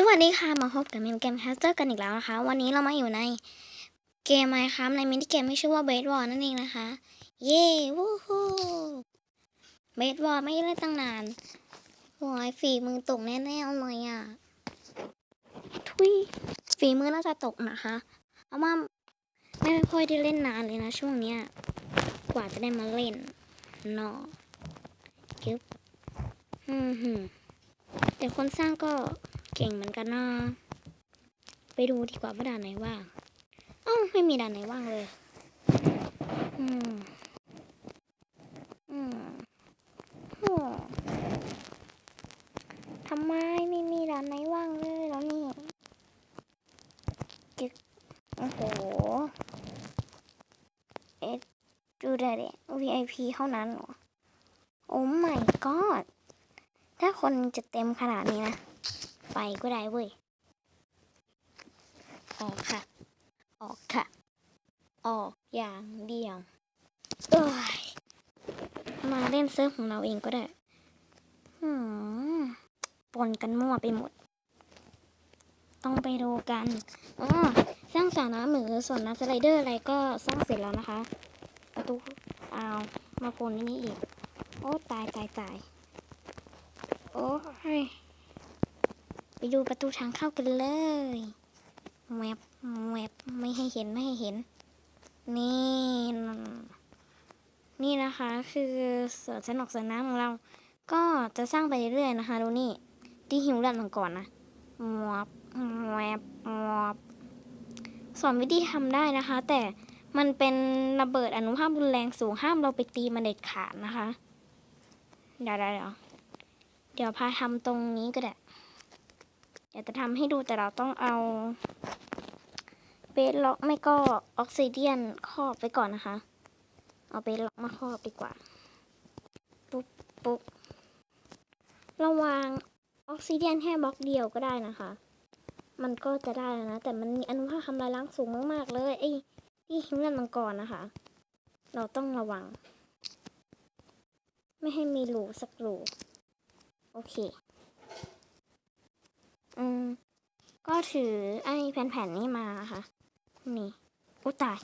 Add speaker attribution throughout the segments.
Speaker 1: สวัสดีค่ะ มาพบกับมิมเกมแคสเตอร์กันอีกแล้วนะคะ วันนี้เรามาอยู่ในเกมไมครับในมินิเกมที่ชื่อว่าเบสบอลนั่นเองนะคะ เย้วู้ฮู้เบสบอลไม่ได้เล่นตั้งนานโอ้ยฝีมือตกแน่ๆเลยอะ ทุยฝีมือน่าจะตกนะคะเพราะว่าไม่ค่อยได้เล่นนานเลยนะช่วงเนี้ย กว่าจะได้มาเล่นเนอะจึ๊บอืมหืมแต่คนสร้างก็ เก่งเหมือนกันนะ ไปดูดีกว่าว่าด่านไหนว่างอ้าวไม่มีด่านไหนว่างเลย อืม อืมโอ้ทำไมไม่มีด่านไหนว่างเลยแล้วนี่จึกโอ้โห เอ็ดดูได้เลย VIP เท่านั้นเหรอ โอ้ my god ถ้าคนจะเต็มขนาดนี้นะ ไปก็ได้เว้ย ออกค่ะ ออกค่ะ ออกอย่างเดียว เอ้ย มาเล่นเซิร์ฟของเราเองก็ได้หืมปนกันมั่วไปหมด ต้องไปดูกันอ๋อสร้างสระน้ำหรือส่วนน้ำสไลเดอร์อะไรก็สร้างเสร็จแล้วนะคะ ประตูเอามาปนนนี้อีก โอ้ ตายตายตาย โอ้ย ไปดูประตูทางเข้ากันเลยแวบแวบไม่ให้เห็นไม่ให้เห็น นี่ นี่นะคะ คือสวนสนุกสวนน้ำของเรา ก็จะสร้างไปเรื่อยๆนะคะ ดูนี่ที่หิวเลือดมันก่อนนะมวบแวบมวบสอนวิธีทำได้นะคะ แต่มันเป็นระเบิดอนุภาครุนแรงสูงห้ามเราไปตีมันเด็ดขาดนะคะ เดี๋ยวเดี๋ยวเดี๋ยวพาทำตรงนี้ก็ได้ ดี๋ยวจะทำให้ดูแต่เราต้องเอาเบสล็อกไม่ก็ออกซิเดียนครอบไปก่อนนะคะ เอาเบสล็อกมาครอบดีกว่า ปุ๊บปุ๊บราวางออกซิเดียนแค่บล็อกเดียวก็ได้นะคะ มันก็จะได้นะ แต่มันมีอนุภาคทำลายล้างสูงมากๆเลยไอ้ที่หิมลันมังกรนะคะ เราต้องระวัง ไม่ให้มีรูสักรูโอเค อืม ก็ถือไอ้แผ่นๆนี้มาค่ะ นี่อุตาย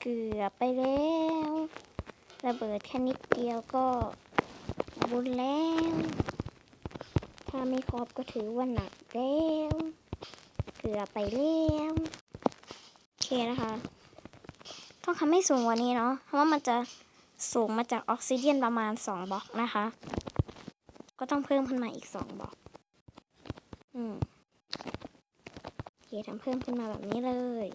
Speaker 1: เกือบไปแล้วระเบิดแค่นิดเดียวก็บุญแล้ว ถ้าไม่ครอบก็ถือว่าหนักแล้วเกือบไปแล้วโอเคนะคะ ต้องทำให้สูงกว่านี้เนาะเพราะว่ามันจะสูงมาจากออกซิเดียนประมาณสองบล็อกนะคะ ก็ต้องเพิ่มขึ้นมาอีกสองบล็อก อืมโอเคทำเพิ่มขึ้นมาแบบนี้เลย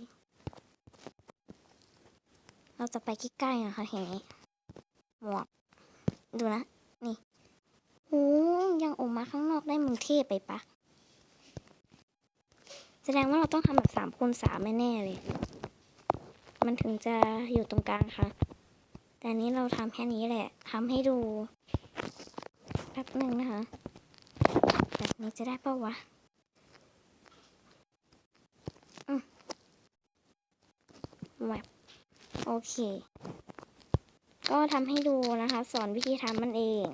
Speaker 1: เราจะไปใกล้ๆนะคะทีนี้หมวกดูนะ นี่โอ้ยังออกมาข้างนอกได้มึงเทพไปปะ แสดงว่าเราต้องทำแบบสามคูณสามแน่เลย มันถึงจะอยู่ตรงกลางค่ะ แต่นี้เราทำแค่นี้แหละทำให้ดูแป๊บหนึ่งนะคะ แบบนี้จะได้ปะวะอืมแวบโอเค ก็ทำให้ดูนะคะ สอนวิธีทำมันเอง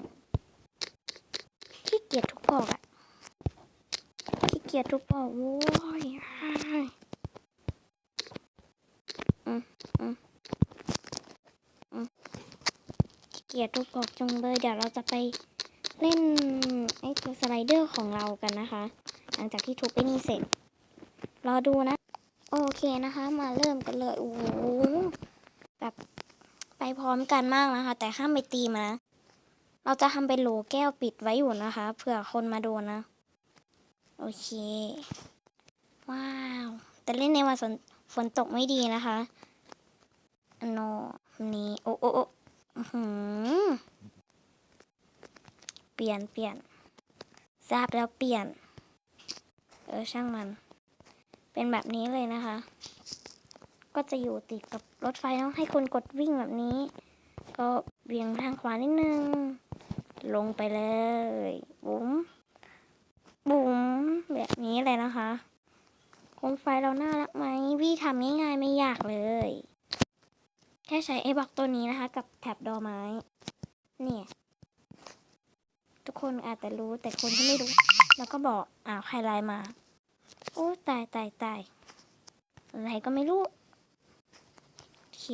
Speaker 1: ขี้เกียจทุกปอกอะขี้เกียจทุกปอกโว้ยอ้ายอืมอืมอืมขี้เกียจทุกปอกจงเลยเดี๋ยวเราจะไป เล่นไอ้ตัวสไลเดอร์ของเรากันนะคะ หลังจากที่ทุบไปนี่เสร็จ รอดูนะ โอเคนะคะ มาเริ่มกันเลยโอ้โหแบบไปพร้อมกันมากนะคะ แต่ห้ามไปตีมานะเราจะทำเป็นโหลแก้วปิดไว้อยู่นะคะเผื่อคนมาโดนนะ โอเค ว้าว แต่เล่นในวันฝนตกไม่ดีนะคะอันโนนี่โอ้โอ้โอ้หือ เปลี่ยนเปลี่ยนทราบแล้วเปลี่ยน เออช่างมัน เป็นแบบนี้เลยนะคะ ก็จะอยู่ติดกับรถไฟต้องให้คนกดวิ่งแบบนี้ ก็เบี่ยงทางขวานิดนึง ลงไปเลยบุ๋มบุ๋มแบบนี้เลยนะคะโคมไฟเราน่ารักไหมวี่ทำง่ายๆไม่ยากเลย แค่ใช้ไอ้บล็อกตัวนี้นะคะ กับแถบดอกไม้ เนี่ย ทุกคนอาจจะรู้แต่คนที่ไม่รู้ แล้วก็บอกอ้าวใครไลน์มา โอ้ตายตายตายอะไรก็ไม่รู้ โอเค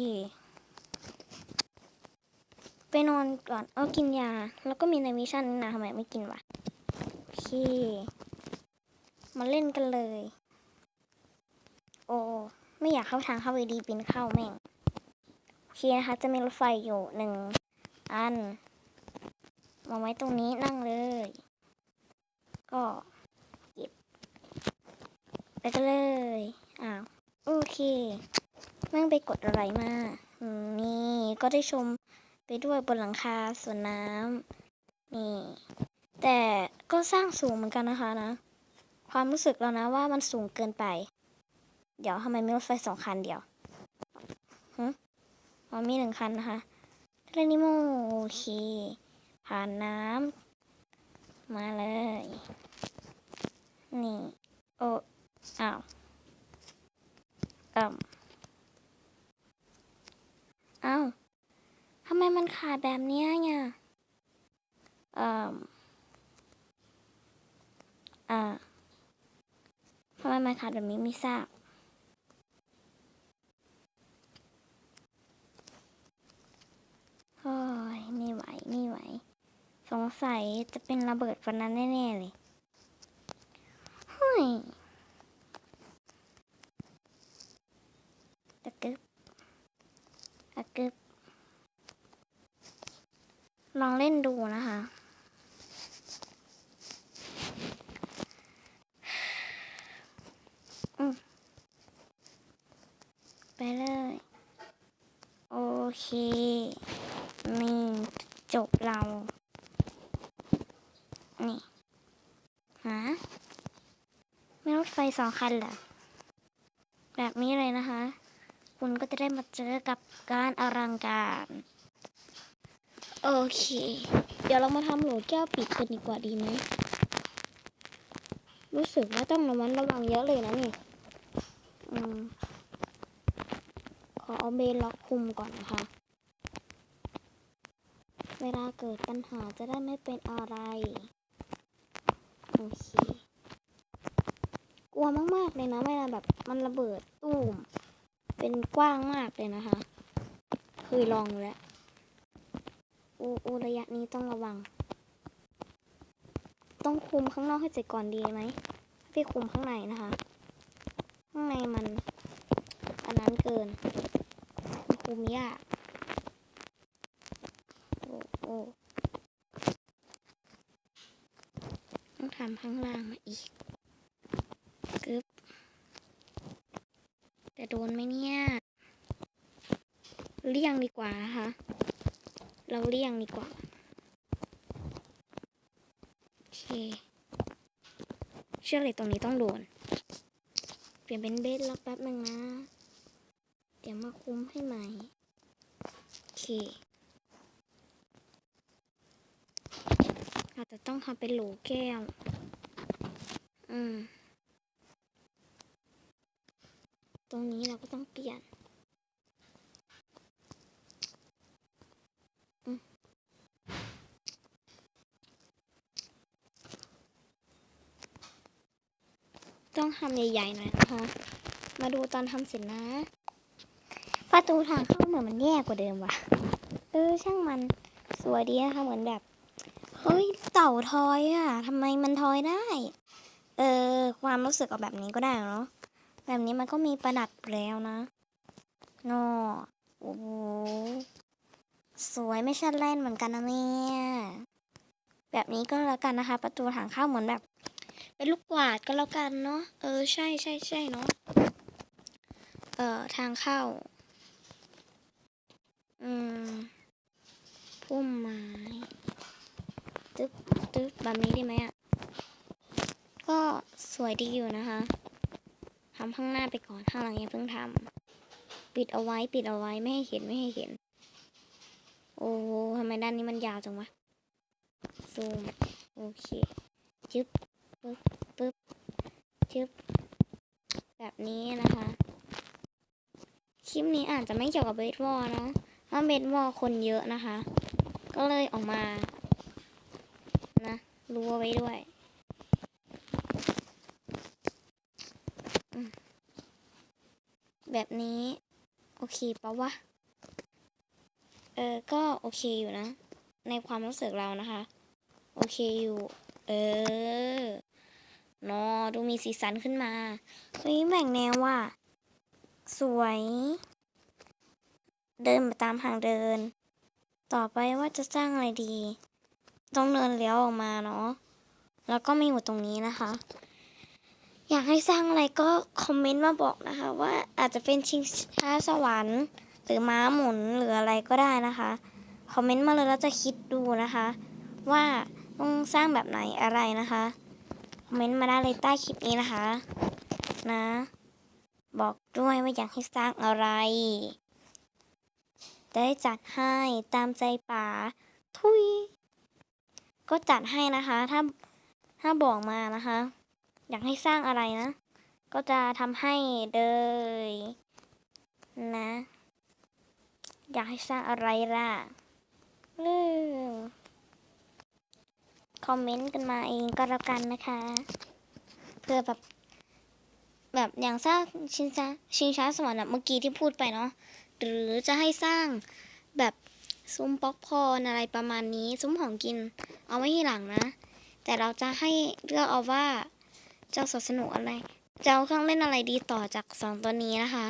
Speaker 1: ไปนอนก่อนเอากินยา แล้วก็มีในวิชั่นนี่นะทำไมไม่กินวะ โอเค มาเล่นกันเลย โอ้ไม่อยากเข้าทางเข้าไปดีปีนเข้าแม่ง โอเคนะคะ จะมีรถไฟอยู่หนึ่งอัน มาไว้ตรงนี้นั่งเลย ก็เก็บไปกันเลย อ้าว โอเคแม่งไปกดอะไรมานี่ก็ได้ชมไปด้วยบนหลังคาสวนน้ำนี่ แต่ก็สร้างสูงเหมือนกันนะคะนะ ความรู้สึกเรานะว่ามันสูงเกินไป เดี๋ยวทำไมมีรถไฟสองคันเดียวฮึอ๋อมีหนึ่งคันนะคะทะเลนิโมโอเค ผ่านน้ำมาเลย นี่ โอ้อ้าวอ่มอ้าวทำไมมันขาดแบบนี้เนี่ยอ่มอ่าทำไมมันขาดแบบนี้ไม่ทราบ โอ้ยไม่ไหวไม่ไหว สงสัยจะเป็นระเบิดวันนั้นแน่ๆเลยเฮ้ยตะกึบตะกึบลองเล่นดูนะคะ อืมไปเลย โอเค นี่จบเรา นี่ฮะไม่รถไฟส องคันเหรอแบบนี้เลยนะคะ คุณก็จะได้มาเจอกับการอลังการ โอเค เดี๋ยวเรามาทำโหลแก้วปิดกันดีกว่าดีไหมรู้สึกว่าต้องระมัดระวังเยอะเลยนะนี่อืมขอเอาเบนล็อกคุมก่อนนะคะ เวลาเกิดปัญหาจะได้ไม่เป็นอะไร โอเค กลัวมากๆเลยนะเวลาแบบมันระเบิดตูมเป็นกว้างมากเลยนะคะ เคยลองแล้วอูอูระยะนี้ต้องระวัง ต้องคุมข้างนอกให้เสร็จก่อนดีไหมพี่คุมข้างในนะคะ ข้างในมัน อันนั้นเกิน คุมยากโอ้โอ้ต้องทำข้างล่างมาอีกบ แต่โดนไหมเนี่ยเลี่ยงดีกว่านะคะ เราเลี่ยงดีกว่า โอเค เชื่อเลยตรงนี้ต้องโดน เปลี่ยนเป็นเบสล็อกแป๊บหนึ่งนะ เดี๋ยวมาคุมให้ใหม่ โอเค อาจจะต้องทำเป็นโหลแก้ว อืม ตรงนี้เราก็ต้องเปลี่ยนต้องทำใหญ่ๆหน่อยนะคะมาดูตอนทำเสร็จนะ ประตูทางเข้าเหมือนมันแย่กว่าเดิมว่ะ เออช่างมันสวยดีนะคะเหมือนแบบ เฮ้ยเต่าทอยอะทำไมมันทอยได้ เออความรู้สึกเอาแบบนี้ก็ได้เนาะ แบบนี้มันก็มีประดับแล้วนะนอโอ้โหสวยไม่ใช่เล่นเหมือนกันนะเนี่ย แบบนี้ก็แล้วกันนะคะ ประตูทางเข้าเหมือนแบบ เป็นลูกกวาดก็แล้วกันเนาะเออใช่ใช่ใช่เนาะเออทางเข้า อืมพุ่มไม้ตึ๊บตึ๊บแบบนี้ได้ไหมอะ ก็สวยดีอยู่นะคะ ทำข้างหน้าไปก่อนข้างหลังยังเพิ่งทำปิดเอาไว้ปิดเอาไว้ไม่ให้เห็นไม่ให้เห็น โอ้โหทำไมด้านนี้มันยาวจังวะซูมโอเคจึ๊บปึ๊บปึ๊บจึ๊บแบบนี้นะคะ คลิปนี้อาจจะไม่เกี่ยวกับเบสบอลนะเพราะเบสบอลคนเยอะนะคะ ก็เลยออกมา นะรั้วไว้ด้วยอืม แบบนี้ โอเคปะวะ เออ ก็โอเคอยู่นะ ในความรู้สึกเรานะคะ โอเคอยู่ เออเนอดูมีสีสันขึ้นมาเฮ้ยแบ่งแนวว่ะ สวย เดินไปตามทางเดิน ต่อไปว่าจะสร้างอะไรดี ต้องเดินเลี้ยวออกมาเนาะ แล้วก็มีอยู่ตรงนี้นะคะ อยากให้สร้างอะไรก็คอมเมนต์มาบอกนะคะ ว่าอาจจะเป็นชิงช้าสวรรค์ หรือม้าหมุนหรืออะไรก็ได้นะคะคอมเมนต์มาเลยแล้วจะคิดดูนะคะ ว่าต้องสร้างแบบไหนอะไรนะคะคอมเมนต์มาได้เลยใต้คลิปนี้นะคะ นะ บอกด้วยว่าอยากให้สร้างอะไรจะได้จัดให้ตามใจป๋าทุย ก็จัดให้นะคะ ถ้าถ้าบอกมานะคะ อยากให้สร้างอะไรนะ ก็จะทำให้เลยนะ อยากให้สร้างอะไรล่ะเออคอมเมนต์กันมาเองก็แล้วกันนะคะ เพื่อแบบแบบอย่างสร้างชิงช้าชิงช้าสวรรค์แบบเมื่อกี้ที่พูดไปเนาะหรือจะให้สร้างแบบซุ้มป๊อกพอร์นอะไรประมาณนี้ ซุ้มของกิน เอาไว้ที่หลังนะ แต่เราจะให้เลือกเอาว่า เจ้าสวนสนุกอะไร เจะเอาเครื่องเล่นอะไรดีต่อจากสองตัวนี้นะคะ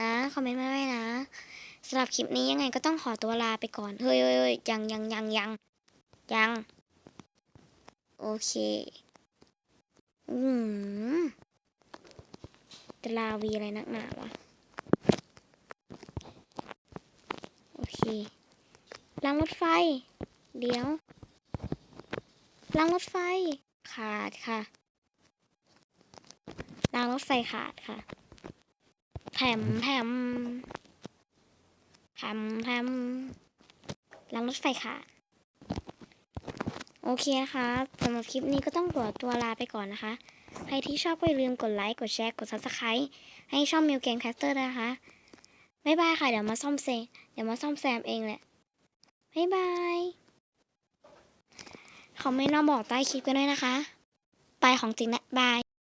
Speaker 1: นะคอมเมนต์มาไว้นะสำหรับคลิปนี้ยังไงก็ต้องขอตัวลาไปก่อน เฮ้ยเฮ้ยเฮ้ยยังยังยังยังยังโอเคอืมจะลาวีอะไรนักหนาวะ โอเครางรถไฟ เดี๋ยวรางรถไฟ ขาดค่ะ รางรถไฟขาดค่ะ แผมแผมแผมแผมรางรถไฟขาด โอเคนะคะสำหรับคลิปนี้ก็ต้องขอตัวลาไปก่อนนะคะ ใครที่ชอบก็อย่าลืมกดไลค์ กดแชร์ กด subscribe ให้ช่องมิวเกมแคสเตอร์นะคะบ๊ายบายค่ะ เดี๋ยวมาซ่อมเซเดี๋ยวมาซ่อมแซมเองแหละ บ๊ายบายคอมเมนต์มาบอกใต้คลิปกันด้วยนะคะ ไปของจริงนะ บาย